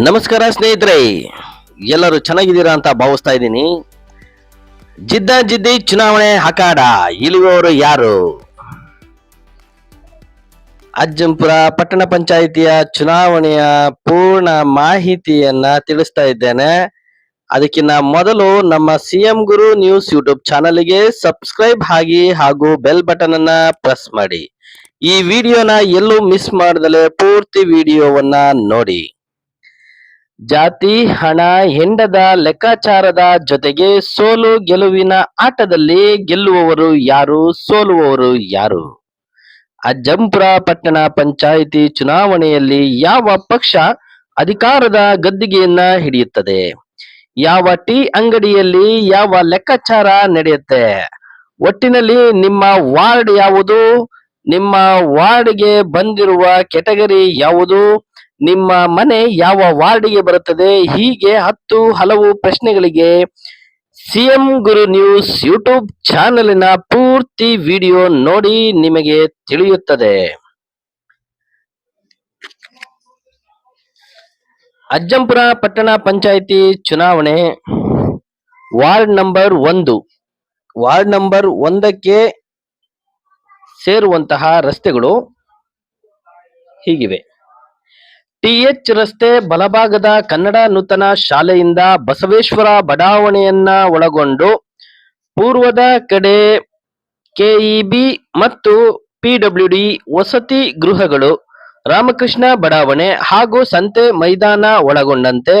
ನಮಸ್ಕಾರ ಸ್ನೇಹಿತರೆ, ಎಲ್ಲರೂ ಚೆನ್ನಾಗಿದ್ದೀರಾ ಅಂತ ಭಾವಿಸ್ತಾ ಇದ್ದೀನಿ. ಜಿದ್ದ ಜಿದ್ದಿ ಚುನಾವಣೆ ಹಕಾಡ ಇಲ್ಲಿಯವರು ಯಾರು? ಅಜ್ಜಂಪುರ ಪಟ್ಟಣ ಪಂಚಾಯಿತಿಯ ಚುನಾವಣೆಯ ಪೂರ್ಣ ಮಾಹಿತಿಯನ್ನ ತಿಳಿಸ್ತಾ ಇದ್ದೇನೆ. ಅದಕ್ಕಿಂತ ಮೊದಲು ನಮ್ಮ ಸಿಎಂ ಗುರು ನ್ಯೂಸ್ ಯೂಟ್ಯೂಬ್ ಚಾನಲ್ಗೆ ಸಬ್ಸ್ಕ್ರೈಬ್ ಆಗಿ ಹಾಗೂ ಬೆಲ್ ಬಟನ್ ಅನ್ನ ಪ್ರೆಸ್ ಮಾಡಿ. ಈ ವಿಡಿಯೋನ ಎಲ್ಲೂ ಮಿಸ್ ಮಾಡದಲೆ ಪೂರ್ತಿ ವಿಡಿಯೋವನ್ನ ನೋಡಿ. ಜಾತಿ, ಹಣ, ಹೆಂಡದ ಲೆಕ್ಕಾಚಾರದ ಜೊತೆಗೆ ಸೋಲು ಗೆಲುವಿನ ಆಟದಲ್ಲಿ ಗೆಲ್ಲುವವರು ಯಾರು, ಸೋಲುವವರು ಯಾರು? ಅಜ್ಜಂಪುರ ಪಟ್ಟಣ ಪಂಚಾಯಿತಿ ಚುನಾವಣೆಯಲ್ಲಿ ಯಾವ ಪಕ್ಷ ಅಧಿಕಾರದ ಗದ್ದಿಗೆಯನ್ನ ಹಿಡಿಯುತ್ತದೆ? ಯಾವ ಟೀ ಅಂಗಡಿಯಲ್ಲಿ ಯಾವ ಲೆಕ್ಕಾಚಾರ ನಡೆಯುತ್ತೆ? ಒಟ್ಟಿನಲ್ಲಿ ನಿಮ್ಮ ವಾರ್ಡ್ ಯಾವುದು? ನಿಮ್ಮ ವಾರ್ಡ್ಗೆ ಬಂದಿರುವ ಕೆಟಗರಿ ಯಾವುದು? ನಿಮ್ಮ ಮನೆ ಯಾವ ವಾರ್ಡಿಗೆ ಬರುತ್ತದೆ? ಹೀಗೆ ಹತ್ತು ಹಲವು ಪ್ರಶ್ನೆಗಳಿಗೆ ಸಿಎಂ ಗುರು ನ್ಯೂಸ್ ಯೂಟ್ಯೂಬ್ ಚಾನಲಿನ ಪೂರ್ತಿ ವಿಡಿಯೋ ನೋಡಿ ನಿಮಗೆ ತಿಳಿಯುತ್ತದೆ. ಅಜ್ಜಂಪುರ ಪಟ್ಟಣ ಪಂಚಾಯಿತಿ ಚುನಾವಣೆ. ವಾರ್ಡ್ ನಂಬರ್ ಒಂದು. ವಾರ್ಡ್ ನಂಬರ್ ಒಂದಕ್ಕೆ ಸೇರುವಂತಹ ರಸ್ತೆಗಳು ಹೀಗಿವೆ. ಟಿಎಚ್ ರಸ್ತೆ ಬಲಭಾಗದ ಕನ್ನಡ ನೂತನ ಶಾಲೆಯಿಂದ ಬಸವೇಶ್ವರ ಬಡಾವಣೆಯನ್ನ ಒಳಗೊಂಡು ಪೂರ್ವದ ಕಡೆ ಕೆಇಬಿ ಮತ್ತು ಪಿಡಬ್ಲ್ಯೂಡಿ ವಸತಿ ಗೃಹಗಳು ರಾಮಕೃಷ್ಣ ಬಡಾವಣೆ ಹಾಗೂ ಸಂತೆ ಮೈದಾನ ಒಳಗೊಂಡಂತೆ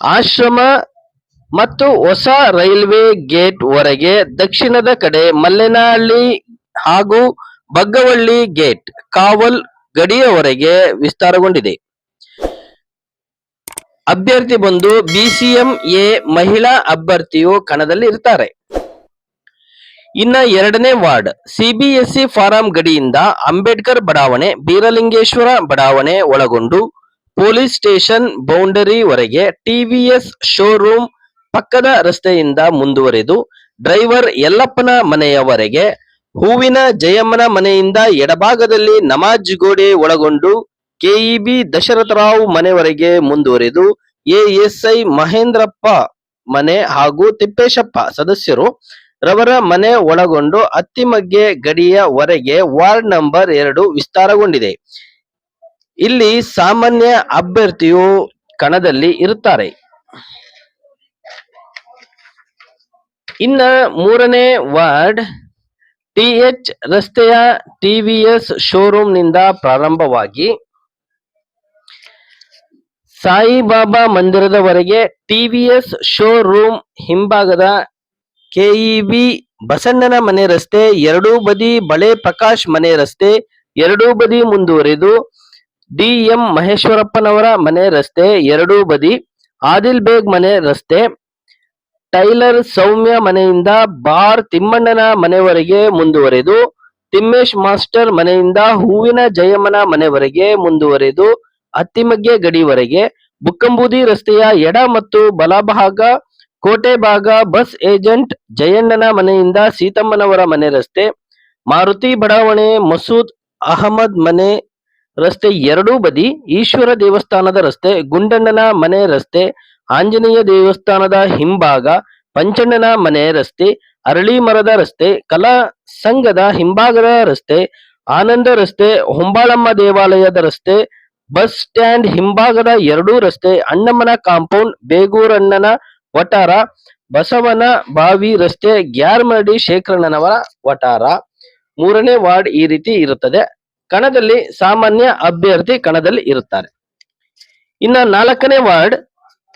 ಆಶ್ರಮ ಮತ್ತು ಹೊಸ ರೈಲ್ವೆ ಗೇಟ್ ವರೆಗೆ ದಕ್ಷಿಣದ ಕಡೆ ಮಲ್ಲೆನಹಳ್ಳಿ ಹಾಗೂ ಬಗ್ಗವಳ್ಳಿ ಗೇಟ್, ಕಾವಲ್ ಗಡಿಯವರೆಗೆ ವಿಸ್ತಾರಗೊಂಡಿದೆ. ಅಭ್ಯರ್ಥಿ ಬಂದು ಬಿಸಿಎಂ ಎ ಮಹಿಳಾ ಅಭ್ಯರ್ಥಿಯು ಕಣದಲ್ಲಿ ಇರ್ತಾರೆ. ಇನ್ನ ಎರಡನೇ ವಾರ್ಡ್ ಸಿಬಿಎಸ್ಇ ಫಾರಂ ಗಡಿಯಿಂದ ಅಂಬೇಡ್ಕರ್ ಬಡಾವಣೆ, ಬೀರಲಿಂಗೇಶ್ವರ ಬಡಾವಣೆ ಒಳಗೊಂಡು ಪೊಲೀಸ್ ಸ್ಟೇಷನ್ ಬೌಂಡರಿ ವರೆಗೆ ಟಿವಿಎಸ್ ಶೋರೂಮ್ ಪಕ್ಕದ ರಸ್ತೆಯಿಂದ ಮುಂದುವರೆದು ಡ್ರೈವರ್ ಯಲ್ಲಪ್ಪನ ಮನೆಯವರೆಗೆ ಹೂವಿನ ಜಯಮ್ಮನ ಮನೆಯಿಂದ ಎಡಭಾಗದಲ್ಲಿ ನಮಾಜ್ ಗೋಡೆ ಒಳಗೊಂಡು ಕೆಇಬಿ ದಶರಥರಾವ್ ಮನೆವರೆಗೆ ಮುಂದುವರೆದು ಎಎಸ್ಐ ಮಹೇಂದ್ರಪ್ಪ ಮನೆ ಹಾಗೂ ತಿಪ್ಪೇಶಪ್ಪ ಸದಸ್ಯರು ರವರ ಮನೆ ಒಳಗೊಂಡು ಅತ್ತಿಮಗ್ಗೆ ಗಡಿಯ ವರೆಗೆ ವಾರ್ಡ್ ನಂಬರ್ ಎರಡು ವಿಸ್ತಾರಗೊಂಡಿದೆ. ಇಲ್ಲಿ ಸಾಮಾನ್ಯ ಅಭ್ಯರ್ಥಿಯು ಕಣದಲ್ಲಿ ಇರುತ್ತಾರೆ. ಇನ್ನ ಮೂರನೇ ವಾರ್ಡ್ ಟಿಎಚ್ ರಸ್ತೆಯ ಟಿವಿಎಸ್ ಶೋರೂಮ್ನಿಂದ ಪ್ರಾರಂಭವಾಗಿ ಸಾಯಿಬಾಬಾ ಮಂದಿರದವರೆಗೆ ಟಿವಿಎಸ್ ಶೋರೂಮ್ ಹಿಂಭಾಗದ ಕೆಇಬಿ ಬಸಣ್ಣನ ಮನೆ ರಸ್ತೆ, ಎರಡೂ ಬದಿ ಬಳೆ ಪ್ರಕಾಶ್ ಮನೆ ರಸ್ತೆ, ಎರಡೂ ಬದಿ ಮುಂದುವರೆದು ಡಿಎಂ ಮಹೇಶ್ವರಪ್ಪನವರ ಮನೆ ರಸ್ತೆ, ಎರಡೂ ಬದಿ ಆದಿಲ್ ಬೇಗ್ ಮನೆ ರಸ್ತೆ, ಟೈಲರ್ ಸೌಮ್ಯ ಮನೆಯಿಂದ ಬಾರ್ ತಿಮ್ಮಣ್ಣನ ಮನೆವರೆಗೆ ಮುಂದುವರೆದು ತಿಮ್ಮೇಶ್ ಮಾಸ್ಟರ್ ಮನೆಯಿಂದ ಹೂವಿನ ಜಯಮ್ಮನ ಮನೆವರೆಗೆ ಮುಂದುವರೆದು ಅತ್ತಿಮಗ್ಗೆ ಗಡಿವರೆಗೆ ಬುಕ್ಕಂಬೂದಿ ರಸ್ತೆಯ ಎಡ ಮತ್ತು ಬಲಭಾಗ, ಕೋಟೆ ಭಾಗ, ಬಸ್ ಏಜೆಂಟ್ ಜಯಣ್ಣನ ಮನೆಯಿಂದ ಸೀತಮ್ಮನವರ ಮನೆ ರಸ್ತೆ, ಮಾರುತಿ ಬಡಾವಣೆ, ಮಸೂದ್ ಅಹಮದ್ ಮನೆ ರಸ್ತೆ ಎರಡೂ ಬದಿ ಈಶ್ವರ ದೇವಸ್ಥಾನದ ರಸ್ತೆ, ಗುಂಡಣ್ಣನ ಮನೆ ರಸ್ತೆ, ಆಂಜನೇಯ ದೇವಸ್ಥಾನದ ಹಿಂಭಾಗ, ಪಂಚಣ್ಣನ ಮನೆ ರಸ್ತೆ, ಅರಳಿ ಮರದ ರಸ್ತೆ, ಕಲಾ ಸಂಘದ ಹಿಂಭಾಗದ ರಸ್ತೆ, ಆನಂದ ರಸ್ತೆ, ಹೊಂಬಾಳಮ್ಮ ದೇವಾಲಯದ ರಸ್ತೆ ಬಸ್ ಸ್ಟ್ಯಾಂಡ್ ಹಿಂಭಾಗದ ಎರಡೂ ರಸ್ತೆ ಅಣ್ಣಮ್ಮನ ಕಾಂಪೌಂಡ್, ಬೇಗೂರಣ್ಣನ ವಟಾರ ಬಸವನ ಬಾವಿ ರಸ್ತೆ ಗ್ಯಾರ್ಮಡಿ ಶೇಖರಣ್ಣನವರ ವಟಾರ ಮೂರನೇ ವಾರ್ಡ್ ಈ ರೀತಿ ಇರುತ್ತದೆ. ಕಣದಲ್ಲಿ ಸಾಮಾನ್ಯ ಅಭ್ಯರ್ಥಿ ಕಣದಲ್ಲಿ ಇರುತ್ತಾರೆ. ಇನ್ನ ನಾಲ್ಕನೇ ವಾರ್ಡ್,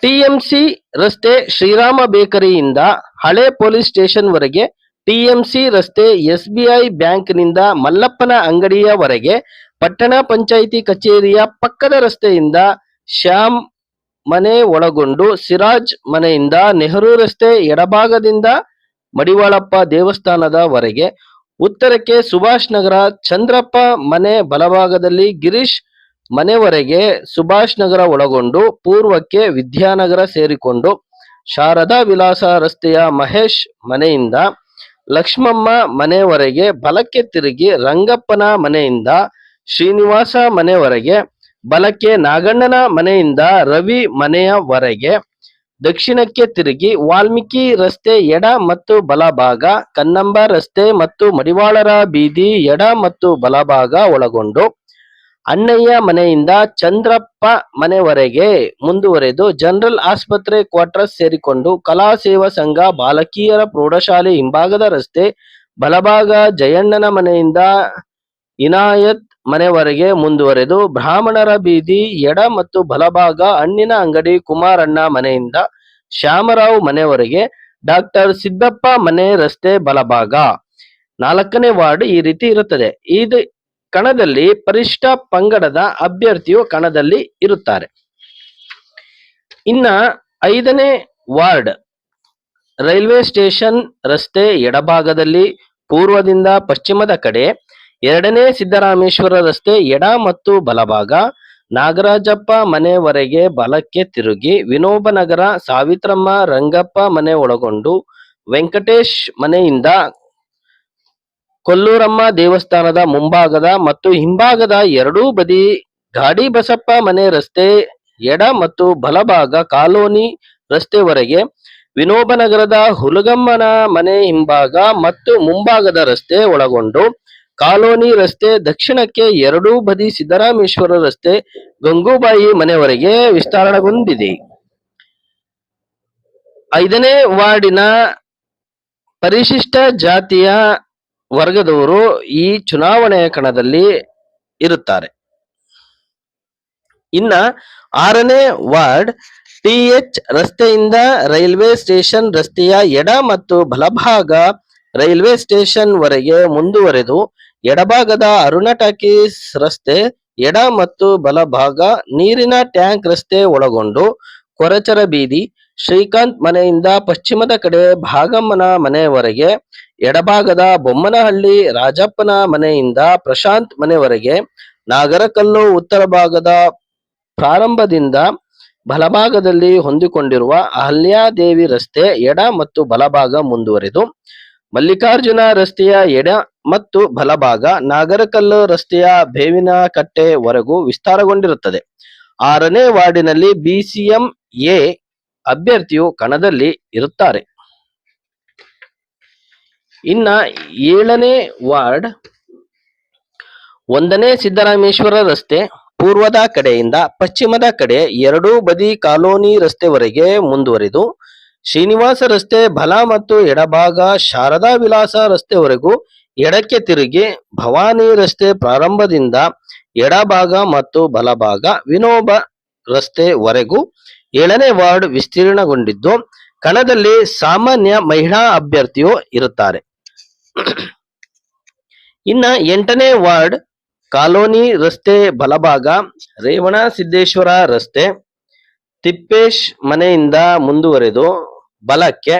ಟಿಎಂಸಿ ರಸ್ತೆ ಶ್ರೀರಾಮ ಬೇಕರಿಯಿಂದ ಹಳೆ ಪೊಲೀಸ್ ಸ್ಟೇಷನ್ ವರೆಗೆ, ಟಿಎಂಸಿ ರಸ್ತೆ ಬ್ಯಾಂಕ್ನಿಂದ ಮಲ್ಲಪ್ಪನ ಅಂಗಡಿಯವರೆಗೆ ಪಟ್ಟಣ ಪಂಚಾಯಿತಿ ಕಚೇರಿಯ ಪಕ್ಕದ ರಸ್ತೆಯಿಂದ ಶ್ಯಾಮ್ ಮನೆ ಒಳಗೊಂಡು ಸಿರಾಜ್ ಮನೆಯಿಂದ ನೆಹರು ರಸ್ತೆ ಎಡಭಾಗದಿಂದ ಮಡಿವಾಳಪ್ಪ ದೇವಸ್ಥಾನದವರೆಗೆ ಉತ್ತರಕ್ಕೆ ಸುಭಾಷ್ ನಗರ, ಚಂದ್ರಪ್ಪ ಮನೆ ಬಲಭಾಗದಲ್ಲಿ ಗಿರೀಶ್ ಮನೆವರೆಗೆ ಸುಭಾಷ್ ನಗರ ಒಳಗೊಂಡು ಪೂರ್ವಕ್ಕೆ ವಿದ್ಯಾನಗರ ಸೇರಿಕೊಂಡು ಶಾರದಾ ವಿಲಾಸ ರಸ್ತೆಯ ಮಹೇಶ್ ಮನೆಯಿಂದ ಲಕ್ಷ್ಮಮ್ಮ ಮನೆವರೆಗೆ ಬಲಕ್ಕೆ ತಿರುಗಿ ರಂಗಪ್ಪನ ಮನೆಯಿಂದ ಶ್ರೀನಿವಾಸ ಮನೆವರೆಗೆ, ಬಲಕ್ಕೆ ನಾಗಣ್ಣನ ಮನೆಯಿಂದ ರವಿ ಮನೆಯವರೆಗೆ ದಕ್ಷಿಣಕ್ಕೆ ತಿರುಗಿ ವಾಲ್ಮೀಕಿ ರಸ್ತೆ ಎಡ ಮತ್ತು ಬಲಭಾಗ, ಕನ್ನಂಬ ರಸ್ತೆ ಮತ್ತು ಮಡಿವಾಳರ ಬೀದಿ ಎಡ ಮತ್ತು ಬಲಭಾಗ ಒಳಗೊಂಡು, ಅಣ್ಣಯ್ಯ ಮನೆಯಿಂದ ಚಂದ್ರಪ್ಪ ಮನೆವರೆಗೆ ಮುಂದುವರೆದು ಜನರಲ್ ಆಸ್ಪತ್ರೆ ಕ್ವಾರ್ಟರ್ಸ್ ಸೇರಿಕೊಂಡು ಕಲಾ ಸೇವಾ ಸಂಘ, ಬಾಲಕಿಯರ ಪ್ರೌಢಶಾಲೆ ಹಿಂಭಾಗದ ರಸ್ತೆ, ಬಲಭಾಗ ಜಯಣ್ಣನ ಮನೆಯಿಂದ ಇನಾಯತ್ ಮನೆವರೆಗೆ ಮುಂದುವರೆದು ಬ್ರಾಹ್ಮಣರ ಬೀದಿ, ಎಡ ಮತ್ತು ಬಲಭಾಗ, ಹಣ್ಣಿನ ಅಂಗಡಿ, ಕುಮಾರಣ್ಣ ಮನೆಯಿಂದ ಶ್ಯಾಮರಾವ್ ಮನೆವರೆಗೆ, ಡಾಕ್ಟರ್ ಸಿದ್ದಪ್ಪ ಮನೆ ರಸ್ತೆ ಬಲಭಾಗ. ನಾಲ್ಕನೇ ವಾರ್ಡ್ ಈ ರೀತಿ ಇರುತ್ತದೆ. ಇದು ಕಣದಲ್ಲಿ ಪರಿಷ್ಠ ಪಂಗಡದ ಅಭ್ಯರ್ಥಿಯು ಕಣದಲ್ಲಿ ಇರುತ್ತಾರೆ. ಇನ್ನ ಐದನೇ ವಾರ್ಡ್, ರೈಲ್ವೆ ಸ್ಟೇಷನ್ ರಸ್ತೆ ಎಡಭಾಗದಲ್ಲಿ, ಪೂರ್ವದಿಂದ ಪಶ್ಚಿಮದ ಕಡೆ ಎರಡನೇ ಸಿದ್ದರಾಮೇಶ್ವರ ರಸ್ತೆ ಎಡ ಮತ್ತು ಬಲಭಾಗ. ನಾಗರಾಜಪ್ಪ ಮನೆವರೆಗೆ ಬಲಕ್ಕೆ ತಿರುಗಿ ವಿನೋಬನಗರ ಸಾವಿತ್ರಮ್ಮ ರಂಗಪ್ಪ ಮನೆ ಒಳಗೊಂಡು ವೆಂಕಟೇಶ್ ಮನೆಯಿಂದ ಕೊಲ್ಲೂರಮ್ಮ ದೇವಸ್ಥಾನದ ಮುಂಭಾಗದ ಮತ್ತು ಹಿಂಭಾಗದ ಎರಡೂ ಬದಿ ಗಾಡಿ ಬಸಪ್ಪ ಮನೆ ರಸ್ತೆ ಎಡ ಮತ್ತು ಬಲಭಾಗ ಕಾಲೋನಿ ರಸ್ತೆವರೆಗೆ. ವಿನೋಬನಗರದ ಹುಲಗಮ್ಮನ ಮನೆ ಹಿಂಭಾಗ ಮತ್ತು ಮುಂಭಾಗದ ರಸ್ತೆ ಒಳಗೊಂಡು ಕಾಲೋನಿ ರಸ್ತೆ ದಕ್ಷಿಣಕ್ಕೆ ಎರಡೂ ಬದಿ ಸಿದ್ದರಾಮೇಶ್ವರ ರಸ್ತೆ ಗಂಗೂಬಾಯಿ ಮನೆವರೆಗೆ ವಿಸ್ತರಣೆಗೊಂಡಿದೆ. ಐದನೇ ವಾರ್ಡಿನ ಪರಿಶಿಷ್ಟ ಜಾತಿಯ ವರ್ಗದವರು ಈ ಚುನಾವಣೆಯ ಕಣದಲ್ಲಿ ಇರುತ್ತಾರೆ. ಇನ್ನ ಆರನೇ ವಾರ್ಡ್ ಟಿಎಚ್ ರಸ್ತೆಯಿಂದ ರೈಲ್ವೆ ಸ್ಟೇಷನ್ ರಸ್ತೆಯ ಎಡ ಮತ್ತು ಬಲಭಾಗ ರೈಲ್ವೆ ಸ್ಟೇಷನ್ ವರೆಗೆ ಮುಂದುವರೆದು ಎಡಭಾಗದ ಅರುಣ ಟಾಕೀಸ್ ರಸ್ತೆ, ಎಡ ಮತ್ತು ಬಲಭಾಗ ನೀರಿನ ಟ್ಯಾಂಕ್ ರಸ್ತೆ ಒಳಗೊಂಡು ಕೊರಚರ ಬೀದಿ, ಶ್ರೀಕಾಂತ್ ಮನೆಯಿಂದ ಪಶ್ಚಿಮದ ಕಡೆ ಭಾಗಮ್ಮನ ಮನೆಯವರೆಗೆ, ಎಡಭಾಗದ ಬೊಮ್ಮನಹಳ್ಳಿ ರಾಜಪ್ಪನ ಮನೆಯಿಂದ ಪ್ರಶಾಂತ್ ಮನೆವರೆಗೆ ನಾಗರಕಲ್ಲು ಉತ್ತರ ಭಾಗದ ಪ್ರಾರಂಭದಿಂದ ಬಲಭಾಗದಲ್ಲಿ ಹೊಂದಿಕೊಂಡಿರುವ ಅಹಲ್ಯಾದೇವಿ ರಸ್ತೆ ಎಡ ಮತ್ತು ಬಲಭಾಗ ಮುಂದುವರೆದು, ಮಲ್ಲಿಕಾರ್ಜುನ ರಸ್ತೆಯ ಎಡ ಮತ್ತು ಬಲಭಾಗ ನಾಗರಕಲ್ಲು ರಸ್ತೆಯ ಬೇವಿನ ಕಟ್ಟೆವರೆಗೂ ವಿಸ್ತಾರಗೊಂಡಿರುತ್ತದೆ. ಆರನೇ ವಾರ್ಡಿನಲ್ಲಿ ಬಿಸಿಎಂ ಎ ಅಭ್ಯರ್ಥಿಯು ಕಣದಲ್ಲಿ ಇರುತ್ತಾರೆ. ಇನ್ನ ಏಳನೇ ವಾರ್ಡ್ ಒಂದನೇ ಸಿದ್ದರಾಮೇಶ್ವರ ರಸ್ತೆ ಪೂರ್ವದ ಕಡೆಯಿಂದ ಪಶ್ಚಿಮದ ಕಡೆ ಎರಡೂ ಬದಿ ಕಾಲೋನಿ ರಸ್ತೆವರೆಗೆ ಮುಂದುವರಿದು, ಶ್ರೀನಿವಾಸ ರಸ್ತೆ ಬಲ ಮತ್ತು ಎಡಭಾಗ ಶಾರದಾ ವಿಲಾಸ ರಸ್ತೆವರೆಗೂ ಎಡಕ್ಕೆ ತಿರುಗಿ ಭವಾನಿ ರಸ್ತೆ ಪ್ರಾರಂಭದಿಂದ ಎಡಭಾಗ ಮತ್ತು ಬಲಭಾಗ ವಿನೋಬ ರಸ್ತೆವರೆಗೂ ಏಳನೇ ವಾರ್ಡ್ ವಿಸ್ತೀರ್ಣಗೊಂಡಿದ್ದು, ಕಣದಲ್ಲಿ ಸಾಮಾನ್ಯ ಮಹಿಳಾ ಅಭ್ಯರ್ಥಿಯು ಇರುತ್ತಾರೆ. ಇನ್ನ ಎಂಟನೇ ವಾರ್ಡ್ ಕಾಲೋನಿ ರಸ್ತೆ ಬಲಭಾಗ ರೇವಣ ಸಿದ್ದೇಶ್ವರ ರಸ್ತೆ ತಿಪ್ಪೇಶ್ ಮನೆಯಿಂದ ಮುಂದುವರೆದು ಬಲಕ್ಕೆ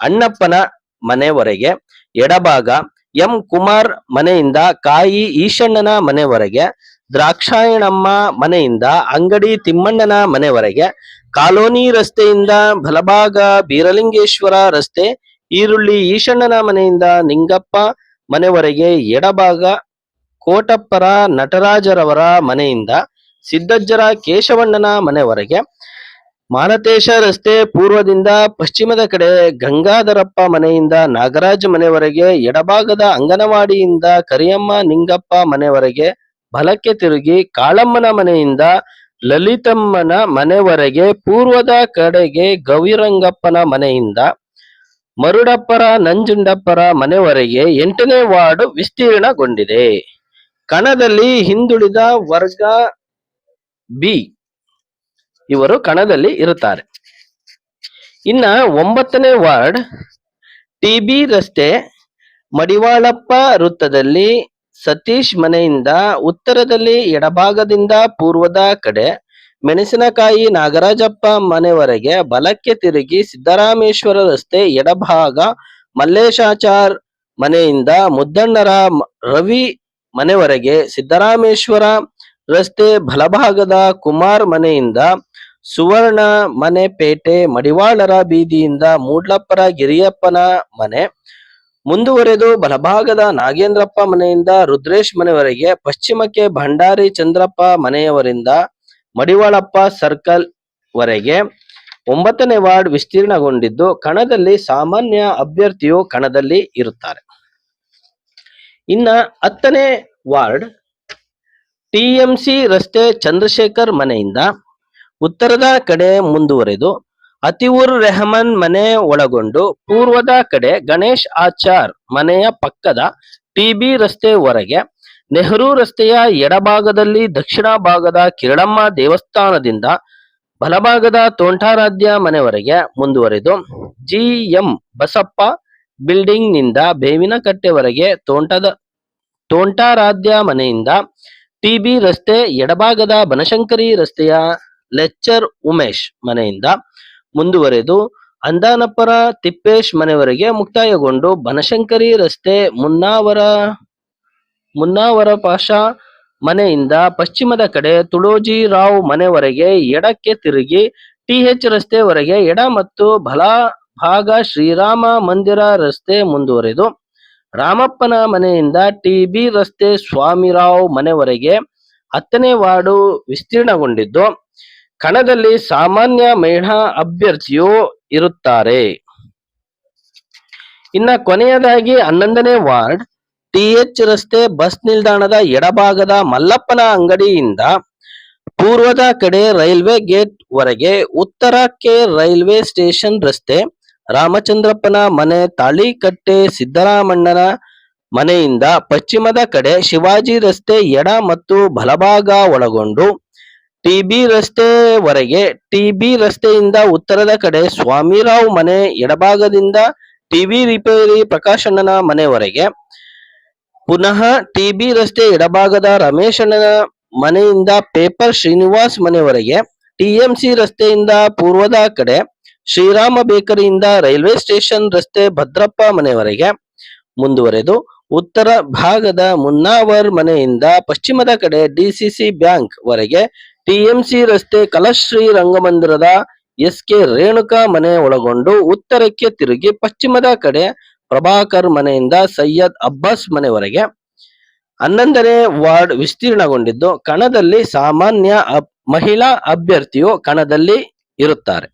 ಅಣ್ಣಪ್ಪನ ಮನೆವರೆಗೆ ಎಡಭಾಗ ಎಂ ಕುಮಾರ್ ಮನೆಯಿಂದ ಕಾಯಿ ಈಶಣ್ಣನ ಮನೆವರೆಗೆ, ದ್ರಾಕ್ಷಾಯಣಮ್ಮ ಮನೆಯಿಂದ ಅಂಗಡಿ ತಿಮ್ಮಣ್ಣನ ಮನೆವರೆಗೆ, ಕಾಲೋನಿ ರಸ್ತೆಯಿಂದ ಬಲಭಾಗ ಬೀರಲಿಂಗೇಶ್ವರ ರಸ್ತೆ, ಈರುಳ್ಳಿ ಈಶಣ್ಣನ ಮನೆಯಿಂದ ನಿಂಗಪ್ಪ ಮನೆವರೆಗೆ ಎಡಭಾಗ ಕೋಟಪ್ಪರ ನಟರಾಜರವರ ಮನೆಯಿಂದ ಸಿದ್ದಜ್ಜರ ಕೇಶವಣ್ಣನ ಮನೆವರೆಗೆ ಮಾಲತೇಶ ರಸ್ತೆ ಪೂರ್ವದಿಂದ ಪಶ್ಚಿಮದ ಕಡೆ ಗಂಗಾಧರಪ್ಪ ಮನೆಯಿಂದ ನಾಗರಾಜ್ ಮನೆವರೆಗೆ, ಎಡಭಾಗದ ಅಂಗನವಾಡಿಯಿಂದ ಕರಿಯಮ್ಮ ನಿಂಗಪ್ಪ ಮನೆವರೆಗೆ, ಬಲಕ್ಕೆ ತಿರುಗಿ ಕಾಳಮ್ಮನ ಮನೆಯಿಂದ ಲಲಿತಮ್ಮನ ಮನೆವರೆಗೆ, ಪೂರ್ವದ ಕಡೆಗೆ ಗವಿರಂಗಪ್ಪನ ಮನೆಯಿಂದ ಮರುಡಪ್ಪರ, ನಂಜುಂಡಪ್ಪರ ಮನೆವರೆಗೆ ಎಂಟನೇ ವಾರ್ಡ್ ವಿಸ್ತೀರ್ಣಗೊಂಡಿದೆ. ಕಣದಲ್ಲಿ ಹಿಂದುಳಿದ ವರ್ಗ ಬಿ. ಇವರು ಕಣದಲ್ಲಿ ಇರುತ್ತಾರೆ. ಇನ್ನ ಒಂಬತ್ತನೇ ವಾರ್ಡ್ ಟಿ ಬಿ ರಸ್ತೆ ಮಡಿವಾಳಪ್ಪ ವೃತ್ತದಲ್ಲಿ ಸತೀಶ್ ಮನೆಯಿಂದ ಉತ್ತರದಲ್ಲಿ ಎಡಭಾಗದಿಂದ ಪೂರ್ವದ ಕಡೆ ಮೆಣಸಿನಕಾಯಿ ನಾಗರಾಜಪ್ಪ ಮನೆವರೆಗೆ ಬಲಕ್ಕೆ ತಿರುಗಿ ಸಿದ್ದರಾಮೇಶ್ವರ ರಸ್ತೆ ಎಡಭಾಗ ಮಲ್ಲೇಶಾಚಾರ್ ಮನೆಯಿಂದ ಮುದ್ದಣ್ಣರ ರವಿ ಮನೆವರೆಗೆ ಸಿದ್ದರಾಮೇಶ್ವರ ರಸ್ತೆ ಬಲಭಾಗದ ಕುಮಾರ್ ಮನೆಯಿಂದ ಸುವರ್ಣ ಮನೆ ಪೇಟೆ ಮಡಿವಾಳರ ಬೀದಿಯಿಂದ ಮೂಡ್ಲಪ್ಪರ ಗಿರಿಯಪ್ಪನ ಮನೆ. ಮುಂದುವರೆದು ಬಲಭಾಗದ ನಾಗೇಂದ್ರಪ್ಪ ಮನೆಯಿಂದ ರುದ್ರೇಶ್ ಮನೆಯವರೆಗೆ ಪಶ್ಚಿಮಕ್ಕೆ ಭಂಡಾರಿ ಚಂದ್ರಪ್ಪ ಮನೆಯವರಿಂದ ಮಡಿವಾಳಪ್ಪ ಸರ್ಕಲ್ ವರೆಗೆ ಒಂಬತ್ತನೇ ವಾರ್ಡ್ ವಿಸ್ತೀರ್ಣಗೊಂಡಿದ್ದು ಕಣದಲ್ಲಿ ಸಾಮಾನ್ಯ ಅಭ್ಯರ್ಥಿಯು ಕಣದಲ್ಲಿ ಇರುತ್ತಾರೆ. ಇನ್ನ ಹತ್ತನೇ ವಾರ್ಡ್ ಟಿಎಂಸಿ ರಸ್ತೆ ಚಂದ್ರಶೇಖರ್ ಮನೆಯಿಂದ ಉತ್ತರದ ಕಡೆ ಮುಂದುವರೆದು ಅತಿವುರ್ ರೆಹಮನ್ ಮನೆ ಒಳಗೊಂಡು ಪೂರ್ವದ ಕಡೆ ಗಣೇಶ್ ಆಚಾರ್ ಮನೆಯ ಪಕ್ಕದ ಟಿಬಿ ರಸ್ತೆವರೆಗೆ ನೆಹರು ರಸ್ತೆಯ ಎಡಭಾಗದಲ್ಲಿ ದಕ್ಷಿಣ ಭಾಗದ ಕಿರಳಮ್ಮ ದೇವಸ್ಥಾನದಿಂದ ಬಲಭಾಗದ ತೋಂಟಾರಾಧ್ಯ ಮನೆವರೆಗೆ ಮುಂದುವರೆದು ಜಿಎಂ ಬಸಪ್ಪ ಬಿಲ್ಡಿಂಗ್ನಿಂದ ಬೇವಿನಕಟ್ಟೆವರೆಗೆ ತೋಂಟದ ತೋಂಟಾರಾಧ್ಯ ಮನೆಯಿಂದ ಟಿಬಿ ರಸ್ತೆ ಎಡಭಾಗದ ಬನಶಂಕರಿ ರಸ್ತೆಯ ಲೆಕ್ಚರ್ ಉಮೇಶ್ ಮನೆಯಿಂದ ಮುಂದುವರೆದು ಅಂದಾನಪ್ಪರ ತಿಪ್ಪೇಶ್ ಮನೆವರೆಗೆ ಮುಕ್ತಾಯಗೊಂಡು ಬನಶಂಕರಿ ರಸ್ತೆ ಮುನ್ನಾವರ ಮುನ್ನಾವರ ಪಾಷಾ ಮನೆಯಿಂದ ಪಶ್ಚಿಮದ ಕಡೆ ತುಳೋಜಿ ರಾವ್ ಮನೆವರೆಗೆ ಎಡಕ್ಕೆ ತಿರುಗಿ ಟಿಎಚ್ ರಸ್ತೆವರೆಗೆ ಎಡ ಮತ್ತು ಬಲ ಭಾಗ ಶ್ರೀರಾಮ ಮಂದಿರ ರಸ್ತೆ ಮುಂದುವರೆದು ರಾಮಪ್ಪನ ಮನೆಯಿಂದ ಟಿಬಿ ರಸ್ತೆ ಸ್ವಾಮಿರಾವ್ ಮನೆವರೆಗೆ ಹತ್ತನೇ ವಾರ್ಡು ವಿಸ್ತೀರ್ಣಗೊಂಡಿದ್ದು. ಕಣದಲ್ಲಿ ಸಾಮಾನ್ಯ ಮಹಿಳಾ ಅಭ್ಯರ್ಥಿಯು ಇರುತ್ತಾರೆ. ಇನ್ನ ಕೊನೆಯದಾಗಿ ಹನ್ನೊಂದನೇ ವಾರ್ಡ್ ಟಿಎಚ್ ರಸ್ತೆ ಬಸ್ ನಿಲ್ದಾಣದ ಎಡಭಾಗದ ಮಲ್ಲಪ್ಪನ ಅಂಗಡಿಯಿಂದ ಪೂರ್ವದ ಕಡೆ ರೈಲ್ವೆ ಗೇಟ್ ವರೆಗೆ ಉತ್ತರಕ್ಕೆ ರೈಲ್ವೆ ಸ್ಟೇಷನ್ ರಸ್ತೆ ರಾಮಚಂದ್ರಪ್ಪನ ಮನೆ ತಾಳಿಕಟ್ಟೆ ಸಿದ್ದರಾಮಣ್ಣನ ಮನೆಯಿಂದ ಪಶ್ಚಿಮದ ಕಡೆ ಶಿವಾಜಿ ರಸ್ತೆ ಎಡ ಮತ್ತು ಬಲಭಾಗ ಒಳಗೊಂಡು ಟಿಬಿ ರಸ್ತೆವರೆಗೆ ಟಿಬಿ ರಸ್ತೆಯಿಂದ ಉತ್ತರದ ಕಡೆ ಸ್ವಾಮಿರಾವ್ ಮನೆ ಎಡಭಾಗದಿಂದ ಟಿವಿ ರಿಪೇರಿ ಪ್ರಕಾಶಣ್ಣನ ಮನೆವರೆಗೆ ಪುನಃ ಟಿಬಿ ರಸ್ತೆ ಎಡಭಾಗದ ರಮೇಶಣ್ಣನ ಮನೆಯಿಂದ ಪೇಪರ್ ಶ್ರೀನಿವಾಸ್ ಮನೆವರೆಗೆ ಟಿಎಂಸಿ ರಸ್ತೆಯಿಂದ ಪೂರ್ವದ ಕಡೆ ಶ್ರೀರಾಮ ಬೇಕರಿಯಿಂದ ರೈಲ್ವೆ ಸ್ಟೇಷನ್ ರಸ್ತೆ ಭದ್ರಪ್ಪ ಮನೆವರೆಗೆ ಮುಂದುವರೆದು. ಉತ್ತರ ಭಾಗದ ಮುನ್ನಾವರ್ ಮನೆಯಿಂದ ಪಶ್ಚಿಮದ ಕಡೆ ಡಿಸಿಸಿ ಬ್ಯಾಂಕ್ ವರೆಗೆ ಟಿಎಂಸಿ ರಸ್ತೆ ಕಲಶ್ರೀ ರಂಗಮಂದಿರದ ಎಸ್ ಕೆ ರೇಣುಕಾ ಮನೆ ಒಳಗೊಂಡು ಉತ್ತರಕ್ಕೆ ತಿರುಗಿ ಪಶ್ಚಿಮದ ಕಡೆ ಪ್ರಭಾಕರ್ ಮನೆಯಿಂದ ಸೈಯದ್ ಅಬ್ಬಾಸ್ ಮನೆವರೆಗೆ ಹನ್ನೊಂದನೇ ವಾರ್ಡ್ ವಿಸ್ತೀರ್ಣಗೊಂಡಿದ್ದು ಕಣದಲ್ಲಿ ಸಾಮಾನ್ಯ ಮಹಿಳಾ ಅಭ್ಯರ್ಥಿಯು ಕಣದಲ್ಲಿ ಇರುತ್ತಾರೆ.